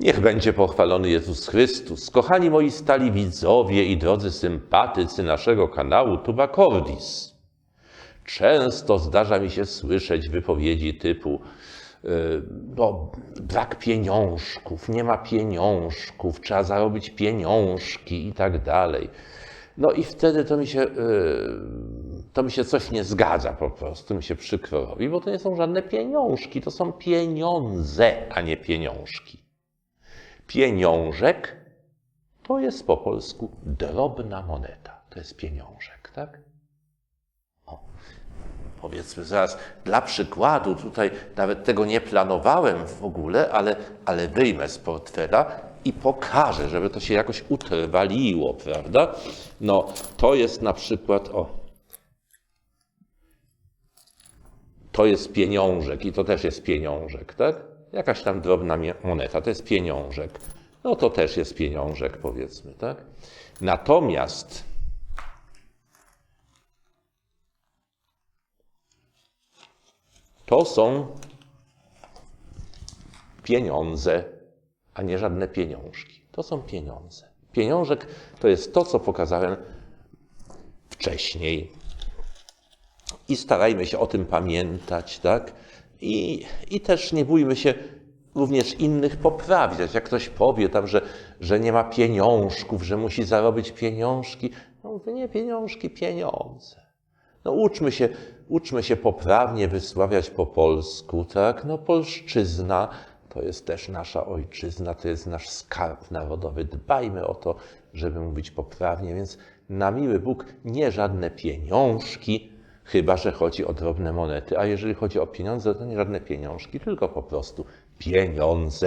Niech będzie pochwalony Jezus Chrystus. Kochani moi stali widzowie i drodzy sympatycy naszego kanału Tubacordis. Często zdarza mi się słyszeć wypowiedzi typu yy, no, brak pieniążków, nie ma pieniążków, trzeba zarobić pieniążki i tak dalej. No i wtedy to mi się, yy, to mi się coś nie zgadza po prostu, mi się przykro robi, bo to nie są żadne pieniążki, to są pieniądze, a nie pieniążki. Pieniążek to jest po polsku drobna moneta. To jest pieniążek, tak? O, powiedzmy zaraz, dla przykładu, tutaj nawet tego nie planowałem w ogóle, ale, ale wyjmę z portfela i pokażę, żeby to się jakoś utrwaliło, prawda? No, to jest na przykład, o, to jest pieniążek i to też jest pieniążek, tak? Jakaś tam drobna moneta, to jest pieniążek. No to też jest pieniążek, powiedzmy, tak? Natomiast to są pieniądze, a nie żadne pieniążki. To są pieniądze. Pieniążek to jest to, co pokazałem wcześniej i starajmy się o tym pamiętać, tak? I, i też nie bójmy się również innych poprawiać. Jak ktoś powie tam, że, że nie ma pieniążków, że musi zarobić pieniążki, no mówię, nie pieniążki, pieniądze. No uczmy się, uczmy się poprawnie wysławiać po polsku, tak? No polszczyzna to jest też nasza ojczyzna, to jest nasz skarb narodowy. Dbajmy o to, żeby mówić poprawnie, więc na miły Bóg nie żadne pieniążki, chyba że chodzi o drobne monety, a jeżeli chodzi o pieniądze, to nie żadne pieniążki, tylko po prostu pieniądze.